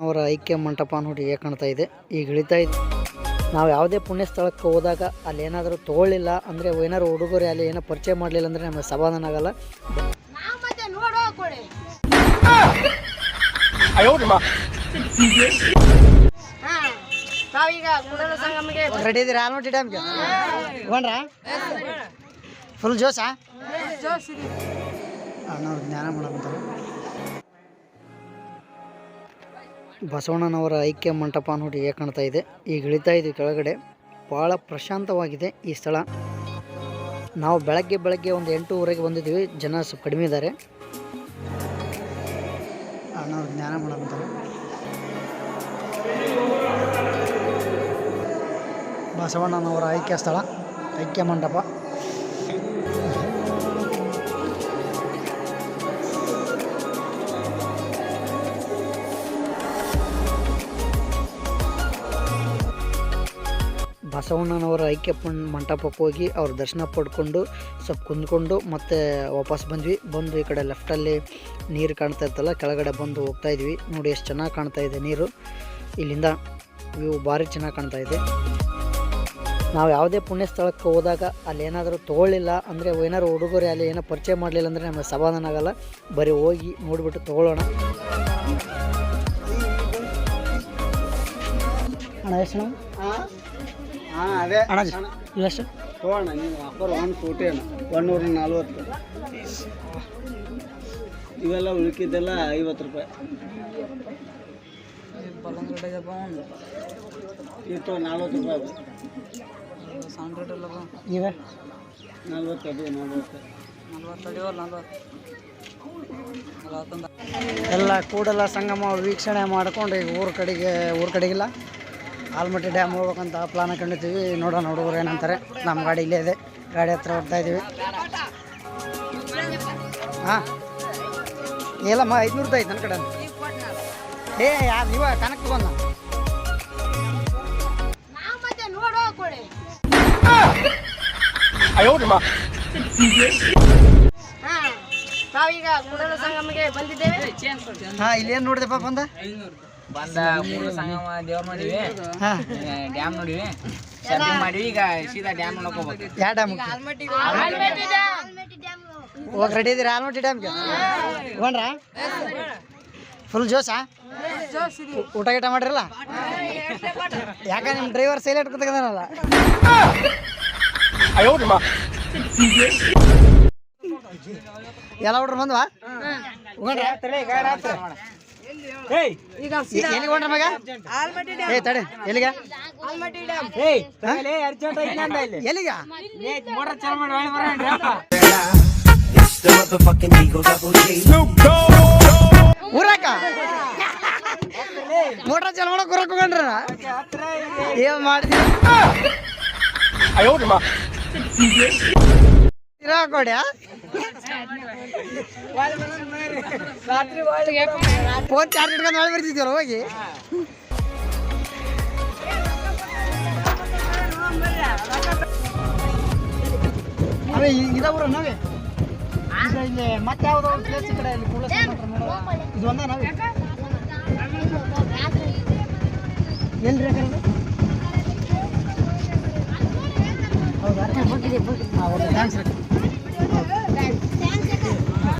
ಅವರ ಐಕ್ಯ ಮಂಟಪ ನೋಡಿ ಹೇಗೆ ಕಾಣ್ತಾ ಇದೆ. ಈಗ ಇಳಿತಾ ಇದೆ ನಾವು ಯಾವುದೇ ಪುಣ್ಯ ಸ್ಥಳಕ್ಕೆ ಹೋದಾಗ ಅಲ್ಲಿ ಏನಾದರೂ ತೊಗೊಳ್ಳಿಲ್ಲ ಅಂದರೆ ಏನಾದ್ರು ಹುಡುಗರು ಅಲ್ಲಿ ಏನೋ ಪರಿಚಯ ಮಾಡಲಿಲ್ಲ ಅಂದರೆ ನಮಗೆ ಸಮಾಧಾನ ಆಗಲ್ಲ. ನಾವು ಮತ್ತೆ ನೋಡೋ ಕೊಡಿ. ಹಾ ನಾವೀಗ ಕುಡಲ ಸಂಗಮಿಗೆ ರೆಡಿ ಇದ್ದೀರಾ ಡ್ಯಾಮ್ಗೆ ಹೋಗ್ರ ಫುಲ್ ಜೋಶಾ? ಅಣ್ಣ ಜ್ಞಾನ ಮಾಡಂತಾರೆ ಬಸವಣ್ಣನವರ ಐಕ್ಯ ಮಂಟಪ ನೋಡಿ ಹೇಗೆ ಕಾಣ್ತಾ ಇದೆ. ಈಗ ಇಳಿತಾ ಇದ್ದೀವಿ ಕೆಳಗಡೆ. ಭಾಳ ಪ್ರಶಾಂತವಾಗಿದೆ ಈ ಸ್ಥಳ. ನಾವು ಬೆಳಗ್ಗೆ ಬೆಳಗ್ಗೆ ಒಂದು ಎಂಟೂವರೆಗೆ ಬಂದಿದ್ದೀವಿ. ಜನ ಸ್ವಲ್ಪ ಕಡಿಮೆ ಇದ್ದಾರೆ. ನಾವು ಜ್ಞಾನ ಮಾಡಂತಾರೆ ಬಸವಣ್ಣನವರ ಐಕ್ಯ ಸ್ಥಳ, ಐಕ್ಯ ಮಂಟಪ. ಬಸವಣ್ಣನವರ ಐಕ್ಯ ಮಂಟಪಕ್ಕೆ ಹೋಗಿ ಅವ್ರ ದರ್ಶನ ಪಡ್ಕೊಂಡು ಸ್ವಲ್ಪ ಕುಂದ್ಕೊಂಡು ಮತ್ತೆ ವಾಪಸ್ ಬಂದ್ವಿ. ಬಂದು ಈ ಕಡೆ ಲೆಫ್ಟಲ್ಲಿ ನೀರು ಕಾಣ್ತಾ ಇರ್ತಲ್ಲ ಕೆಳಗಡೆ ಬಂದು ಹೋಗ್ತಾ ಇದ್ವಿ. ನೋಡಿ ಎಷ್ಟು ಚೆನ್ನಾಗಿ ಕಾಣ್ತಾ ಇದೆ ನೀರು. ಇಲ್ಲಿಂದ ವ್ಯೂ ಭಾರಿ ಚೆನ್ನಾಗಿ ಕಾಣ್ತಾ ಇದೆ. ನಾವು ಯಾವುದೇ ಪುಣ್ಯ ಸ್ಥಳಕ್ಕೆ ಹೋದಾಗ ಅಲ್ಲಿ ಏನಾದರೂ ತೊಗೊಳ್ಳಿಲ್ಲ ಅಂದರೆ ಏನಾದ್ರು ಹುಡುಗರು ಅಲ್ಲಿ ಏನೋ ಪರಿಚಯ ಮಾಡಲಿಲ್ಲ ಅಂದರೆ ನಮಗೆ ಸಮಾಧಾನ ಆಗೋಲ್ಲ. ಬರೀ ಹೋಗಿ ನೋಡಿಬಿಟ್ಟು ತೊಗೊಳ್ಳೋಣ. ಅಣ್ಣ, ಎಷ್ಟು ಅಣ್ಣ? ಹಾಂ ಅದೇ. ಅಣ್ಣ ಎಷ್ಟು? ತಗೋಣ ನೀವು ಆಫರ್ ಒನ್ ಫೋರ್ಟಿ ಒನ್ನೂರ ನಲ್ವತ್ತು. ಇವೆಲ್ಲ ಉಳ್ಕಿದ್ದೆಲ್ಲ ಐವತ್ತು ರೂಪಾಯಿ. ಇತ್ತು ನಲ್ವತ್ತು ರೂಪಾಯಿ ನಲ್ವತ್ತು ಅದು ನಲ್ವತ್ತು. ಎಲ್ಲ ಕೂಡಲ ಸಂಗಮ ವೀಕ್ಷಣೆ ಮಾಡ್ಕೊಂಡು ಈಗ ಊರ ಕಡೆಗೆ ಊರ ಕಡೆಗಿಲ್ಲ. ಆಲ್ಮಟ್ಟಿ ಡ್ಯಾಮ್ ಹೋಗ್ಬೇಕಂತ ಪ್ಲಾನ್ ಹಾಕೊಂಡಿದ್ದೀವಿ. ನೋಡೋಣ ಹುಡುಗರು ಏನಂತಾರೆ. ನಮ್ಮ ಗಾಡಿ ಇಲ್ಲೇ ಇದೆ. ಗಾಡಿ ಹತ್ರ ಹೋಗ್ತಾ ಇದ್ದೀವಿ ಹಾಂ. ಇಲ್ಲಮ್ಮ ಐದುನೂರು ರೂಪಾಯಿ ನನ್ನ ಕಡೆ ಏ ಯಾರು ನೀವು ಕನಕ್ಕೆ ಬಂದ? ನಾವು ಮತ್ತೆ ನೋಡೋ ಕೊಡಿ. ಹಾ ನಾವೀಗ ಕುಡಲ ಸಂಗಮಿಗೆ ಬಂದಿದ್ದೇವೆ. ಹಾಂ ಇಲ್ಲೇನು ನೋಡಿದೆಪ್ಪ ಬಂದ ಬಂದ ಮೂರು ಸಂಗಮ ದೇವ್ರ ನೋಡಿವಿ. ಹಾಂ. ಡ್ಯಾಮ್ ನೋಡಿವಿ. ಶಾಪಿಂಗ್ ಮಾಡಿವಿ ಈಗ ಸೀದಾ ಡ್ಯಾಮ್ ನೋಡಕ್ ಹೋಗ್ಬೇಕು. ಯಾವ ಡ್ಯಾಮ್ ಹೋಗಿ ರೆಡಿ ಇದೀರಾ? ಆಲ್ಮಟ್ಟಿ ಡ್ಯಾಮ್ಗೆ? ಹೋಗ್ರ? ಫುಲ್ ಜೋಶಾ? ಊಟ ಗೀಟ ಮಾಡಿರಲ್ಲ? ಯಾಕ ನಿಮ್ಮ ಡ್ರೈವರ್ ಸೈಲೆಂಟ್ ಕೂತ್ಕೊಂಡಲ್ಲ ಎಲ್ಲ ಹುಡ್ರು ಬಂದ್ವಾ? ಹೋಗ್ರ? ಎಲ್ಲಿಗೆ ಹೊಂಟ್ರ ಮಗ? ಏ ತಡೆ ಎಲ್ಲಿಗೆ? ಎಲ್ಲಿಗ? ಊರಾಕ ಮೋಟ್ರ ಚಾಲು ಮಾಡಕ್ ಊರಕ್ ಹೋಗಣ್ರ ಏನ್ ಮಾಡ್ತೀರ ಕೊಡ್ಯಾ ಫೋನ್ ಚಾರ್ಜ್ ಇಟ್ಕೊಂಡು ಒಳಗೆ ಬರ್ತಿದ್ವಲ್ಲ ಹೋಗಿ ಅರೆ ಇದಾವ್ರ ನಾವೇ ಇಲ್ಲಿ ಮತ್ತೆ ಯಾವ್ದೋ ಒಂದು ಪ್ಲೇಸ್ ಕಡೆ ಇಲ್ಲಿ ಕೂಡ. ಇದು ಒಂದ ನಾವೇ ಎಲ್ರಿ ಹೌದಾ ಥ್ಯಾಂಕ್ಸ್ ರೀ